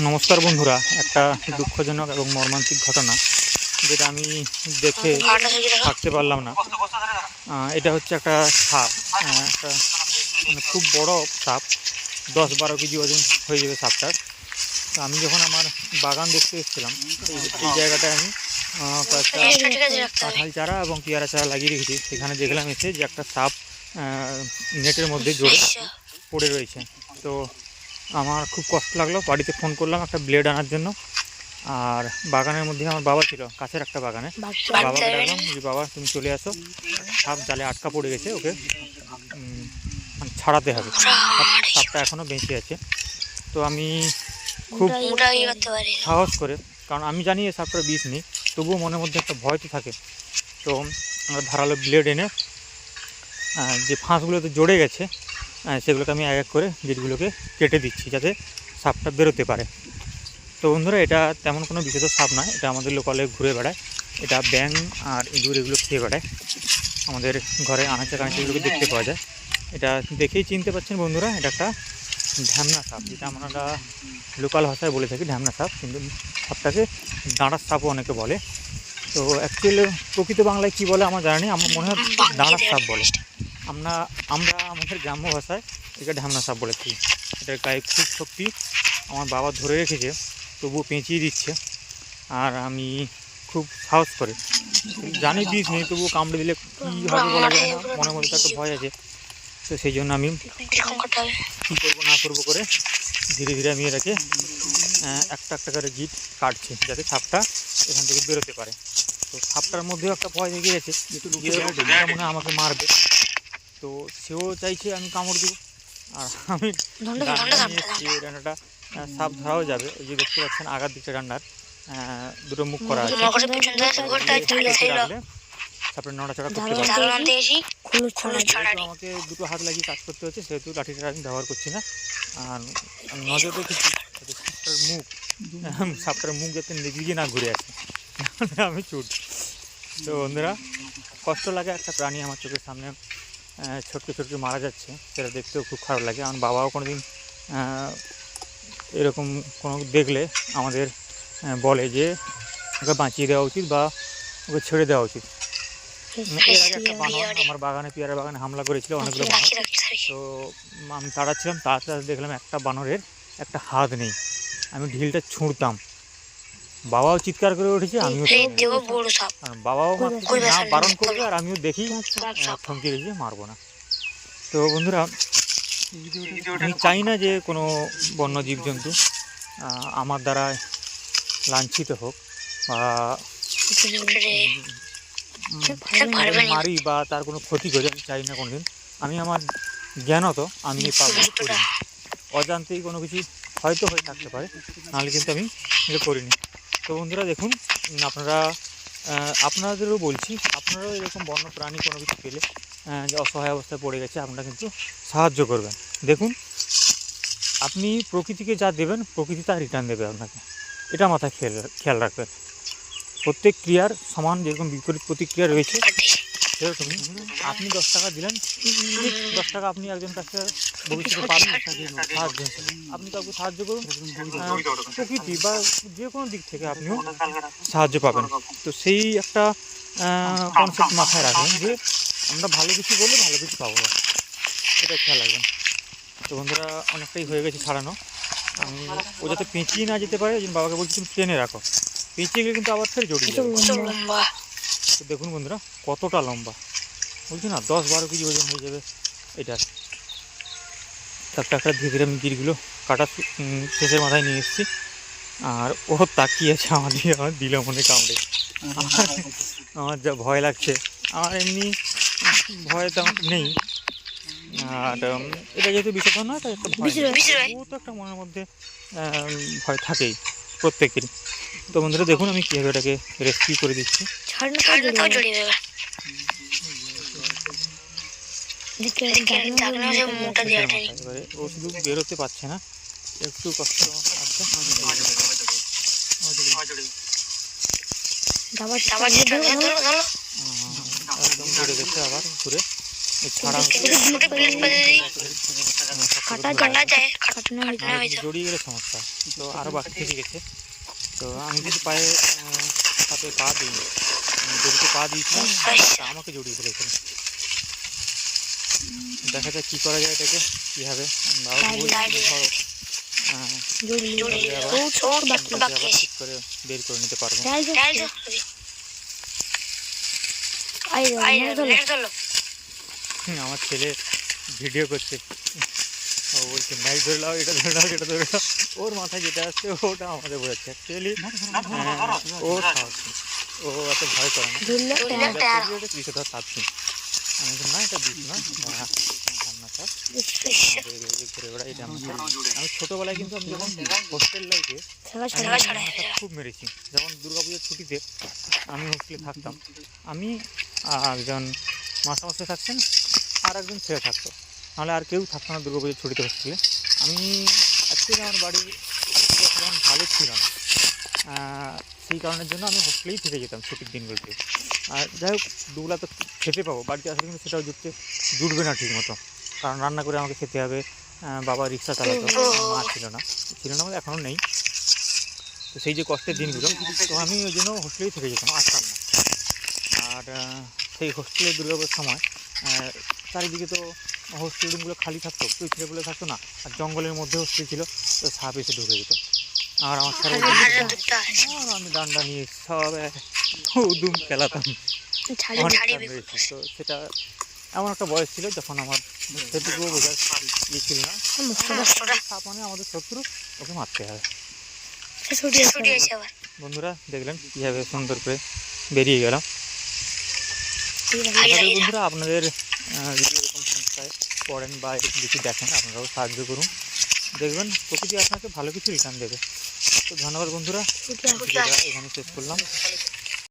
নমস্কার বন্ধুরা, একটা দুঃখজনক এবং মর্মান্তিক ঘটনা যেটা আমি দেখে থাকতে পারলাম না। এটা হচ্ছে একটা সাপ। একটা মানে খুব বড় সাপ, দশ বারো কেজি ওজন হয়ে যাবে সাপটার। আমি যখন আমার বাগান দেখতে এসেছিলাম, এই- জায়গাটায় আমি কয়েকটা কাঁঠাল চারা এবং পেয়ারা চারা লাগিয়ে রেখেছি। সেখানে দেখলাম এসে যে একটা সাপ নেটের মধ্যে জড়ে পড়ে রয়েছে। তো আমার খুব কষ্ট লাগল বাড়িতে ফোন করলাম একটা ব্লেড আনার জন্য। আর বাগানের মধ্যে আমার বাবা ছিল কাছের একটা বাগানে। বাবাকে ডাকলাম যে বাবা তুমি চলে আসো। সাপ জালে আটকা পড়ে গেছে ওকে। মানে ছাড়াতে হবে। সাপটা এখনও বেঁচে আছে। তো আমি খুব সাহস করে কারণ আমি জানি এই সাপটার বিষ নেই তবুও মনের মধ্যে একটা ভয় তো থাকে। তো আমরা ধারালো ব্লেড এনে যে ফাঁসগুলোতে জড়ে গেছে সেগুলোকে আমি এক এক করে গেটগুলোকে কেটে দিচ্ছি যাতে সাপটা বেরোতে পারে। তো বন্ধুরা, এটা তেমন কোনো বিশেষ সাপ নয়, এটা আমাদের লোকালে ঘুরে বেড়ায়। এটা ব্যাং আর ইঁদুর এগুলো খেয়ে বেড়ায়। আমাদের ঘরে আনাচে কানাচে এগুলোকে দেখতে পাওয়া যায়। এটা দেখেই চিনতে পারছেন বন্ধুরা, এটা একটা ঢ্যামনা সাপ, যেটা আমরা লোকাল ভাষায় বলে থাকি ঢ্যামনা সাপ, কিন্তু সাপটাকে দাঁড়ার সাপও অনেকে বলে। তো অ্যাকচুয়ালি প্রকৃত বাংলায় কী বলে আমার জানা নেই আমার মনে হয় দাঁড়ার সাপ বলে। আমরা আমরা আমাদের গ্রাম্য ভাষায় এটা ঢ্যামনা সাপ বলে থাকি। এটার গায়ে খুব শক্তি আমার বাবা ধরে রেখেছে, তবুও পেঁচিয়ে দিচ্ছে। আর আমি খুব সাহস করে। জানি বিষ নেই, তবুও কামড়ে দিলে কী হবে বলা যায় না মনে তো একটা ভয় আছে। তো সেই জন্য আমি কী করব না করব করে ধীরে ধীরে আমি এটাকে একটা একটা করে গিট কাটছি, যাতে সাপটা এখান থেকে বেরোতে পারে। তো সাপটার মধ্যেও একটা ভয় থেকে গেছে মনে আমাকে মারবে। তো সেও চাইছে আমি কামড় দিব। আর আমি ডান্ডাটা সাপ ধরাও যাবে। ওই যে দেখতে পাচ্ছেন আগার দিকটা ডান্ডার দুটো মুখ করা আছে। সাপটা নড়াচড়া করতে পারবে। আমাকে দুটো হাত লাগিয়ে কাজ করতে হচ্ছে সেহেতু লাঠিটা আমি ব্যবহার করছি না। আর নজর রেখেছি সাপটার মুখ সাপটার মুখ যাতে দিকে না ঘুরে আসে। আমি চুট। তো বন্ধুরা কষ্ট লাগে একটা প্রাণী আমার চোখের সামনে। ছোটকে ছোটকে মারা যাচ্ছে সেটা দেখতেও খুব খারাপ লাগে। আমার বাবাও কোনো দিন এরকম কোনো দেখলে আমাদের বলে যে ওকে বাঁচিয়ে দেওয়া উচিত বা ওকে ছেড়ে দেওয়া উচিত। এর আগে একটা বানর আমার বাগানে পেয়ারা বাগানে হামলা করেছিল অনেকগুলো বানর। তো আমি তাড়াচ্ছিলাম তাড়াতে দেখলাম একটা বানরের একটা হাত নেই। আমি ঢিলটা ছুঁড়তাম। বাবাও চিৎকার করে উঠেছে আমিও বাবাও না বারণ করবে আর আমিও দেখি থমকে রেখে মারবো না। তো বন্ধুরা আমি চাই না যে কোনো বন্য জীবজন্তু আমার দ্বারা লাঞ্ছিত হোক বা। মারি বা তার কোনো ক্ষতি করি আমি চাই না কোনোদিন। আমি আমার জ্ঞানত আমি করি। অজান্তেই কোনো কিছু হয়তো হয়ে থাকতে পারে নাহলে কিন্তু আমি এটা করিনি। তো বন্ধুরা দেখুন আপনারা আপনাদেরও বলছি, আপনারাও এরকম বন্য প্রাণী কোনো কিছু পেলে যে অসহায় অবস্থায় পড়ে গেছে, আপনারা কিন্তু সাহায্য করবেন। দেখুন, আপনি প্রকৃতিকে যা দেবেন, প্রকৃতি তা রিটার্ন দেবে আপনাকে। এটা মাথায় খেয়াল খেয়াল রাখবেন। প্রত্যেক ক্রিয়ার সমান যেরকম বিপরীত প্রতিক্রিয়া রয়েছে সেরকমই আপনি দশ টাকা দিলেন দশ টাকা আপনি একজন কাছে ভবিষ্যতে পাবেন সাহায্য আপনি কাউকে সাহায্য করুন প্রকৃতি বা যে কোনো দিক থেকে আপনিও সাহায্য পাবেন। তো সেই একটা কনসেপ্ট মাথায় রাখবেন যে আমরা ভালো কিছু করলে ভালো কিছু পাবো। এটা খেয়াল রাখবেন। তো বন্ধুরা, অনেকটাই হয়ে গেছে ছাড়ানো। আমি ও যাতে পেঁচিয়ে না যেতে পারে বাবাকে বলছি তুমি ট্রেনে রাখো। পেঁচিয়ে গেলে কিন্তু আবার ফের জড়িয়ে তো দেখুন বন্ধুরা কতটা লম্বা। বলছি না দশ বারো কেজি ওজন হয়ে যাবে এটার একটা একটা ধীরে ধীরে আমি গিরগুলো কাটা শেষের মাথায় নিয়ে এসেছি। আর ও তাকিয়ে আছে আমার দিয়ে আমার দিল মনে কামড়ে। আমার যা ভয় লাগছে। আমার এমনি ভয় তেমন নেই। আর এটা যেহেতু বিষাক্ত নয় তাই একটা ভয় তো একটা মনের মধ্যে ভয় থাকেই প্রত্যেকেরই। তো বন্ধুরা দেখুন আমি কীভাবে এটাকে রেস্কিউ করে দিচ্ছি। ও শুধু বেরোতে পারছে না। একটু কষ্ট একদম ঘুরে আবার ঘুরে হয়ে জড়িয়ে গেলে সমস্যা। তো আরও বাকি থেকে গেছে। তো আমি কিছু পায়ে হাতে পা দিইনি। আমি জড়িতে পা দিয়েছিলাম তা আমাকে জড়িয়ে ফেলেছিল দেখা যাক কী করা যায় এটাকে কীভাবে। আবার ঠিক করে বের করে নিতে পারব। আমার ছেলে ভিডিও করছে। বলছে ম্যাচ ধরে নাও এটা ধরে নাও এটা ধরে নাও। ওর মাথায় যেটা আসছে ওটা আমাদের বোঝাচ্ছে। অ্যাকচুয়ালি ও ও অত ভয় করে না। ধর চাপছি আমি না এটা বিষ না আমি ছোটোবেলায় কিন্তু আমি যখন হোস্টেল লাইফে খুব মেরেছি। যখন দুর্গাপুজোর ছুটিতে আমি হোস্টেলে থাকতাম আমি একজন মাস্টারমশাই থাকতেন আর একজন ছেলে থাকতো। নাহলে আর কেউ থাকতো না দুর্গাপুজোর ছুটিতে হোস্টেলে আমি অ্যাকচুয়ালি আমার বাড়ি তখন ভালো ছিল না। সেই কারণের জন্য আমি হোস্টেলেই থেকে যেতাম ছুটির দিনগুলোতে। আর যাই হোক, দুবেলা তো খেতে পাবো। বাড়িতে আসলে কিন্তু সেটাও জুটতে জুটবে না ঠিক মতো কারণ রান্না করে আমাকে খেতে হবে বাবা রিক্সা চালাতো মা ছিল না। ছিল না এখনও নেই। তো সেই যে কষ্টের দিনগুলো, তো আমি ওই জন্য হোস্টেলেই থেকে যেতাম, আসতাম না। আর সেই হোস্টেলে দুর্গাপুর সময় চারিদিকে তো হোস্টেল রুমগুলো খালি থাকতো কেউ ছেলেগুলো থাকতো না আর জঙ্গলের মধ্যে হোস্টেল ছিল তো সাপ এসে ঢুকে যেত। আর আমার আর আমি ডান্ডা নিয়ে সব উদুম খেলাতাম। তো সেটা এমন একটা বয়স ছিল যখন আমার সেটুকুও বোঝার ছিল না। সাপ মানে আমাদের শত্রু ওকে মারতে হবে বন্ধুরা দেখলেন কীভাবে সুন্দর করে বেরিয়ে গেলাম। আশা করি বন্ধুরা আপনাদের যদি এরকম সংস্থায় পড়েন বা কিছু দেখেন আপনারাও সাহায্য করুন। দেখবেন প্রকৃতি আপনাকে ভালো কিছু রিটার্ন দেবে। তো ধন্যবাদ বন্ধুরা। এখানে শেষ করলাম।